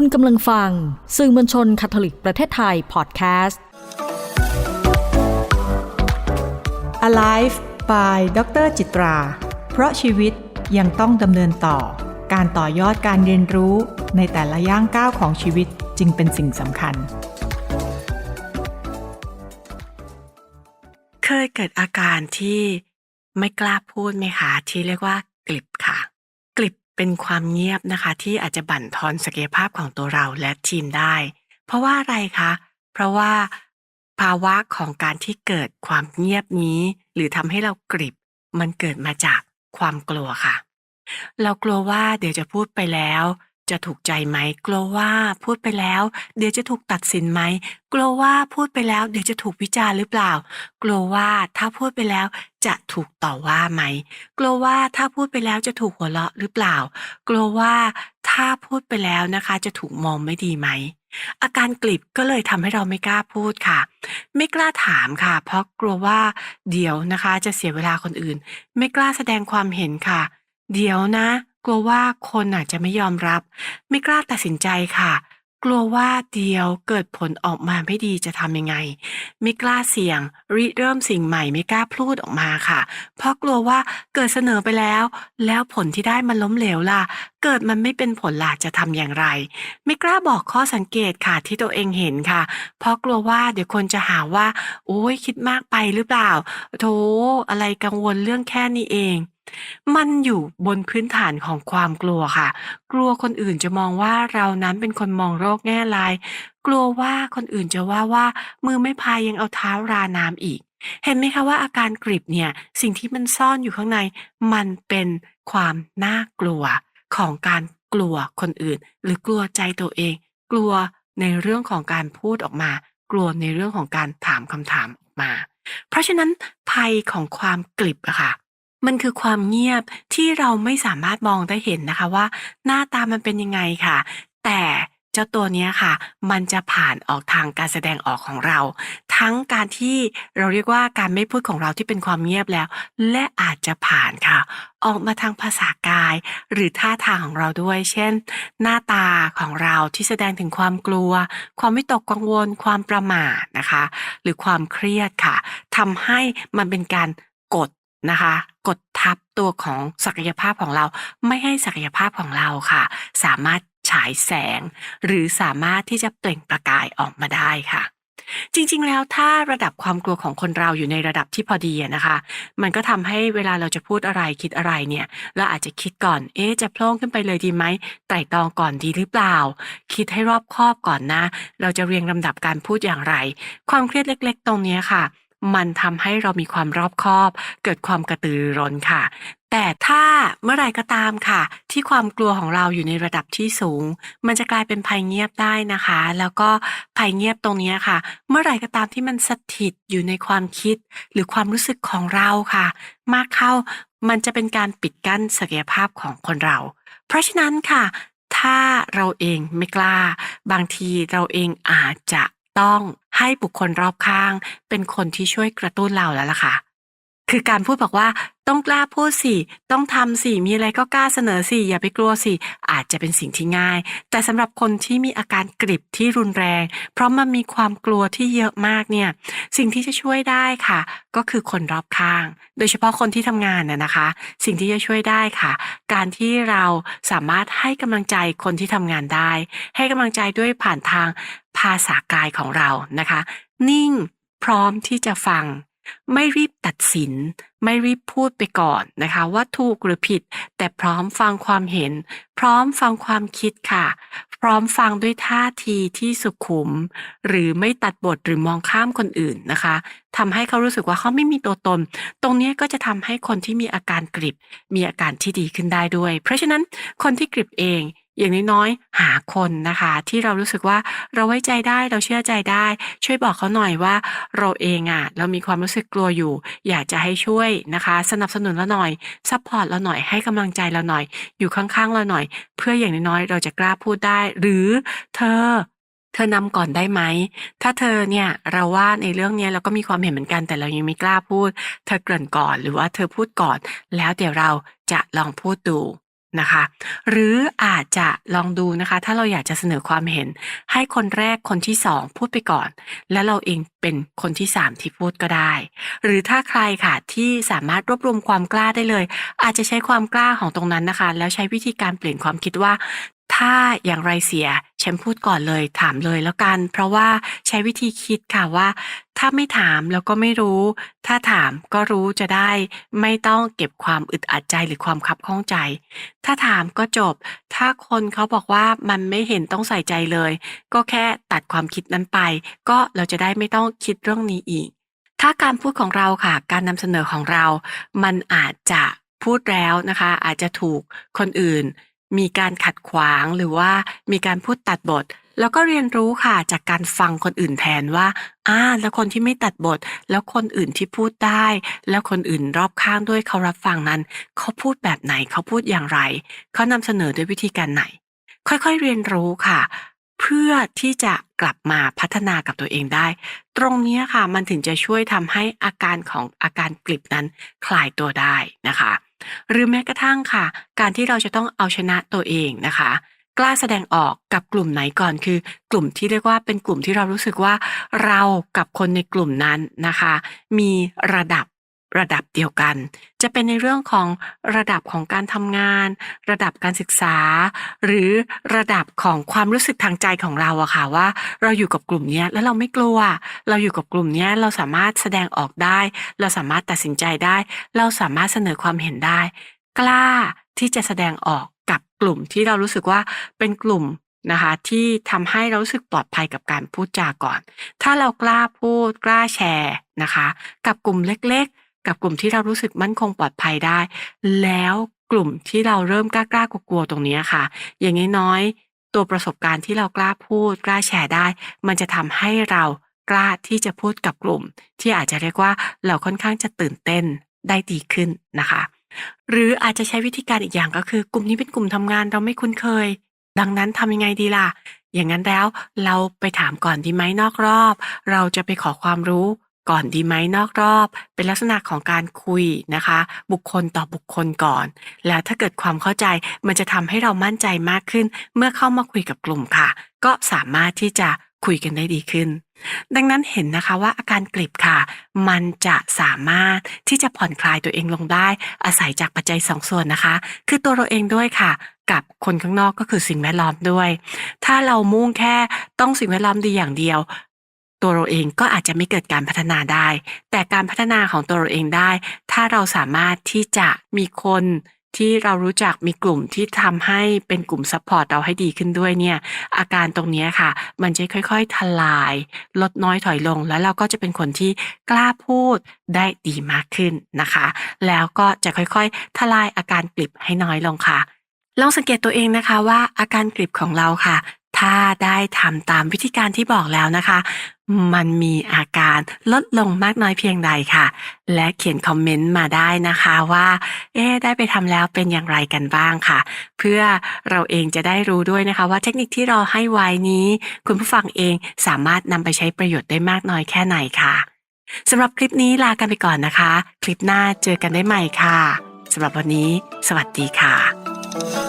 คุณกำลังฟัง สื่อมวลชนคาทอลิกประเทศไทยพอดแคสต์ Alive by ดรจิตรา เพราะชีวิตยังต้องดำเนินต่อ การต่อยอดการเรียนรู้ในแต่ละย่างก้าวของชีวิตจึงเป็นสิ่งสำคัญ เคยเกิดอาการที่ไม่กล้าพูดไหมคะที่เรียกว่ากลิบค่ะ กลิบ เป็นความเงียบนะคะ ที่อาจจะบั่นทอนศักยภาพของตัวเราและทีมได้ เพราะว่าอะไรคะ เพราะว่าภาวะของการที่เกิดความเงียบนี้ หรือทำให้เรากริบ มันเกิดมาจากความกลัวค่ะ เรากลัวว่าเดี๋ยวจะพูดไปแล้ว จะถูกใจไหมกลัวว่าพูดไปแล้ว เดี๋ยวจะถูกตัดสินไหมกลัวว่าพูดไปแล้ว เดี๋ยวจะถูกวิจารณ์หรือเปล่า กลัวว่าถ้าพูดไปแล้วจะถูกต่อว่าไหมกลัวว่าถ้าพูดไปแล้วจะถูกหัวเราะหรือเปล่า กลัวว่าถ้าพูดไปแล้วนะคะ จะถูกมองไม่ดีไหมอาการกลิบก็เลยทำให้เราไม่กล้าพูดค่ะ ไม่กล้าถามค่ะ เพราะกลัวว่าเดี๋ยวนะคะ จะเสียเวลาคนอื่น ไม่กล้าแสดงความเห็นค่ะ เดี๋ยวนะ กลัวว่าคนอาจจะไม่ยอมรับ ไม่กล้าตัดสินใจค่ะ กลัวว่าเดียวเกิดผลออกมาไม่ดีจะทำยังไง ไม่กล้าเสี่ยง ริเริ่มสิ่งใหม่ไม่กล้าพูดออกมาค่ะ เพราะกลัวว่าเกิดเสนอไปแล้ว แล้วผลที่ได้มันล้มเหลวล่ะ เกิดมันไม่เป็นผลล่ะจะทำอย่างไร ไม่กล้าบอกข้อสังเกตค่ะที่ตัวเองเห็นค่ะ เพราะกลัวว่าเดี๋ยวคนจะหาว่า โอ้ยคิดมากไปหรือเปล่าโธ่อะไรกังวลเรื่องแค่นี้เอง มันอยู่บนพื้นฐานของความกลัวค่ะ กลัวคนอื่นจะมองว่าเรานั้นเป็นคนมองโรคแง่ลาย กลัวว่าคนอื่นจะว่าว่ามือไม่พายยังเอาเท้าราน้ำอีก เห็นไหมคะว่าอาการกริบเนี่ย สิ่งที่มันซ่อนอยู่ข้างใน มันเป็นความน่ากลัวของการกลัวคนอื่น หรือกลัวใจตัวเอง กลัวในเรื่องของการพูดออกมา กลัวในเรื่องของการถามคำถามออกมา เพราะฉะนั้นภัยของความกลิบอะค่ะ มันคือความเงียบที่เราไม่สามารถมองได้เห็นนะคะว่า หน้าตามันเป็นยังไงค่ะ แต่เจ้าตัวนี้ค่ะ มันจะผ่านออกทางการแสดงออกของเรา ทั้งการที่เราเรียกว่าการไม่พูดของเราที่เป็นความเงียบแล้ว และอาจจะผ่านค่ะ ออกมาทางภาษากาย หรือท่าทางของเราด้วย เช่น หน้าตาของเราที่แสดงถึงความกลัว ความไม่ตกกังวล ความประหม่านะคะ หรือความเครียดค่ะทำให้มันเป็นการกด นะคะ กดทับตัวของศักยภาพของเรา ไม่ให้ศักยภาพของเราค่ะ สามารถฉายแสง หรือสามารถที่จะเปล่งประกายออกมาได้ค่ะ จริงๆแล้วถ้าระดับความกลัวของคนเราอยู่ในระดับที่พอดีนะคะ มันก็ทำให้เวลาเราจะพูดอะไรคิดอะไรเนี่ยเราอาจจะคิดก่อน เอ๊จะโพล่งขึ้นไปเลยดีไหมไตร่ตรองก่อนดีหรือเปล่า คิดให้รอบคอบก่อนนะ เราจะเรียงลำดับการพูดอย่างไร ความเครียดเล็ก ๆ ตรงนี้ค่ะ มันทำให้เรามีความรอบคอบ เกิดความกระตือร้นค่ะ แต่ถ้าเมื่อไหร่ก็ตามค่ะ ที่ความกลัวของเราอยู่ในระดับที่สูง มันจะกลายเป็นภัยเงียบได้นะคะ แล้วก็ภัยเงียบตรงนี้ค่ะ เมื่อไหร่ก็ตามที่มันสถิตอยู่ในความคิด หรือความรู้สึกของเราค่ะ มากเข้ามันจะเป็นการปิดกั้นศักยภาพของคนเรา เพราะฉะนั้นค่ะ ถ้าเราเองไม่กล้า บางทีเราเองอาจจะต้อง บุคคลรอบข้าง เป็นคนที่ช่วยกระตุ้นเราแล้วล่ะค่ะ คือการพูดบอกว่าต้องกล้าพูดสิ ต้องทำสิ มีอะไรก็กล้าเสนอสิ อย่าไปกลัวสิ อาจจะเป็นสิ่งที่ง่าย แต่สำหรับคนที่มีอาการกริบที่รุนแรง เพราะมันมีความกลัวที่เยอะมากเนี่ย สิ่งที่จะช่วยได้ค่ะ ก็คือคนรอบข้าง โดยเฉพาะคนที่ทำงานน่ะนะคะ สิ่งที่จะช่วยได้ค่ะ การที่เราสามารถให้กำลังใจคนที่ทำงานได้ ให้กำลังใจด้วยผ่านทางภาษากายของเรานะคะ นิ่งพร้อมที่จะฟัง ไม่รีบตัดสิน ไม่รีบพูดไปก่อนนะคะ ว่าถูกหรือผิด แต่พร้อมฟังความเห็น พร้อมฟังความคิดค่ะ พร้อมฟังด้วยท่าทีที่สุขุม หรือไม่ตัดบทหรือมองข้ามคนอื่นนะคะทำให้เขารู้สึกว่าเขาไม่มีตัวตน ตรงนี้ก็จะทำให้คนที่มีอาการกริบมีอาการที่ดีขึ้นได้ด้วย เพราะฉะนั้นคนที่กริบเอง อย่างน้อยๆหาคนนะคะ ที่เรารู้สึกว่าเราไว้ใจได้เราเชื่อใจได้ ช่วยบอกเขาหน่อยว่าเราเองอะเรามีความรู้สึกกลัวอยู่ อยากจะให้ช่วยนะคะ สนับสนุนเราหน่อยซัพพอร์ตเราหน่อยให้กำลังใจเราหน่อย อยู่ข้างๆเราหน่อย เพื่ออย่างน้อยๆเราจะกล้าพูดได้ หรือเธอเธอนำก่อนได้ไหม ถ้าเธอเนี่ยเราว่าในเรื่องเนี้ยเราก็มีความเห็นเหมือนกัน แต่เรายังไม่กล้าพูด เธอเกริ่นก่อนหรือว่าเธอพูดก่อน แล้วเดี๋ยวเราจะลองพูดดู นะคะ หรืออาจจะลองดูนะคะ ถ้าเราอยากจะเสนอความเห็น ให้คนแรกคนที่สองพูดไปก่อน แล้วเราเองเป็นคนที่สามที่พูดก็ได้ หรือถ้าใครค่ะที่สามารถรวบรวมความกล้าได้เลย อาจจะใช้ความกล้าของตรงนั้นนะคะ แล้วใช้วิธีการเปลี่ยนความคิดว่า ถ้าอย่างไรเสียฉันพูดก่อนเลย ถามเลยแล้วกัน เพราะว่าใช้วิธีคิดค่ะว่า ถ้าไม่ถามแล้วก็ไม่รู้ ถ้าถามก็รู้จะได้ ไม่ต้องเก็บความอึดอัดใจหรือความคับข้องใจ ถ้าถามก็จบ ถ้าคนเขาบอกว่ามันไม่เห็นต้องใส่ใจเลย ก็แค่ตัดความคิดนั้นไป ก็เราจะได้ไม่ต้องคิดเรื่องนี้อีก ถ้าการพูดของเราค่ะ การนำเสนอของเรา มันอาจจะพูดแล้วนะคะ อาจจะถูกคนอื่น มีการขัดขวางหรือว่ามีการพูดตัดบท แล้วก็เรียนรู้ค่ะจากการฟังคนอื่นแทนว่าอ่าแล้วคนที่ไม่ตัดบท แล้วคนอื่นที่พูดได้ แล้วคนอื่นรอบข้างด้วยเขารับฟังนั้น เขาพูดแบบไหนเขาพูดอย่างไร เขานำเสนอด้วยวิธีการไหน ค่อยๆเรียนรู้ค่ะ เพื่อที่จะกลับมาพัฒนากับตัวเองได้ ตรงนี้ค่ะมันถึงจะช่วยทำให้อาการของอาการกลิบนั้นคลายตัวได้นะคะ หรือแม้กระทั่งค่ะ การที่เราจะต้องเอาชนะตัวเองนะคะ กล้าแสดงออกกับกลุ่มไหนก่อนคือ กลุ่มที่เรียกว่าเป็นกลุ่มที่เรารู้สึกว่า เรากับคนในกลุ่มนั้นนะคะ มีระดับ ระดับเดียวกัน จะเป็นในเรื่องของระดับของการทำงาน ระดับการศึกษา หรือระดับของความรู้สึกทางใจของเราอะค่ะว่า เราอยู่กับกลุ่มนี้แล้วเราไม่กลัว เราอยู่กับกลุ่มนี้เราสามารถแสดงออกได้ เราสามารถตัดสินใจได้ เราสามารถเสนอความเห็นได้ กล้าที่จะแสดงออกกับกลุ่มที่เรารู้สึกว่าเป็นกลุ่มนะคะที่ทำให้เรารู้สึกปลอดภัยกับการพูดจาก่อน ถ้าเรากล้าพูดกล้าแชร์นะคะ กับกลุ่มเล็กๆ กับกลุ่มที่เรารู้สึกมั่นคงปลอดภัยได้ แล้วกลุ่มที่เราเริ่มกล้าๆกลัวๆตรงนี้ค่ะ อย่างน้อยๆตัวประสบการณ์ที่เรากล้าพูด กล้าแชร์ได้ มันจะทำให้เรากล้าที่จะพูดกับกลุ่ม ที่อาจจะเรียกว่าเราค่อนข้างจะตื่นเต้นได้ดีขึ้นนะคะ หรืออาจจะใช้วิธีการอีกอย่างก็คือ กลุ่มนี้เป็นกลุ่มทำงานเราไม่คุ้นเคย ดังนั้นทำยังไงดีล่ะ อย่างนั้นแล้วเราไปถามก่อนดีไหมนอกรอบ เราจะไปขอความรู้ ก่อนดีไหมนอกรอบ เป็นลักษณะของการคุยนะคะ บุคคลต่อบุคคลก่อน แล้วถ้าเกิดความเข้าใจมันจะทำให้เรามั่นใจมากขึ้น เมื่อเข้ามาคุยกับกลุ่มค่ะ ก็สามารถที่จะคุยกันได้ดีขึ้น ดังนั้นเห็นนะคะว่าอาการกลิบค่ะ มันจะสามารถที่จะผ่อนคลายตัวเองลงได้ อาศัยจากปัจจัยสองส่วนนะคะ คือตัวเราเองด้วยค่ะ กับคนข้างนอกก็คือสิ่งแวดล้อมด้วย ถ้าเรามุ่งแค่ต้องสิ่งแวดล้อมดีอย่างเดียว ตัวเราเองก็อาจจะไม่เกิดการพัฒนาได้ แต่การพัฒนาของตัวเราเองได้ ถ้าเราสามารถที่จะมีคนที่เรารู้จักมีกลุ่มที่ทำให้เป็นกลุ่มซัพพอร์ตเราให้ดีขึ้นด้วยเนี่ย อาการตรงนี้ค่ะ มันจะค่อยๆ ทลาย ลดน้อยถอยลง แล้วเราก็จะเป็นคนที่กล้าพูดได้ดีมากขึ้นนะคะ แล้วก็จะค่อยๆ ทลายอาการกลิบให้น้อยลงค่ะ ลองสังเกตตัวเองนะคะว่าอาการกริบของเราค่ะ ถ้าได้ทำตามวิธีการที่บอกแล้วนะคะ มันมีอาการลดลงมากน้อยเพียงใดค่ะ และเขียนคอมเมนต์มาได้นะคะว่า เอ๊ได้ไปทำแล้วเป็นอย่างไรกันบ้างค่ะ เพื่อเราเองจะได้รู้ด้วยนะคะ ว่าเทคนิคที่เราให้ไว้นี้ คุณผู้ฟังเองสามารถนำไปใช้ประโยชน์ได้มากน้อยแค่ไหนค่ะสำหรับคลิปนี้ลากันไปก่อนนะคะ คลิปหน้าเจอกันได้ใหม่ค่ะสำหรับวันนี้ สวัสดีค่ะ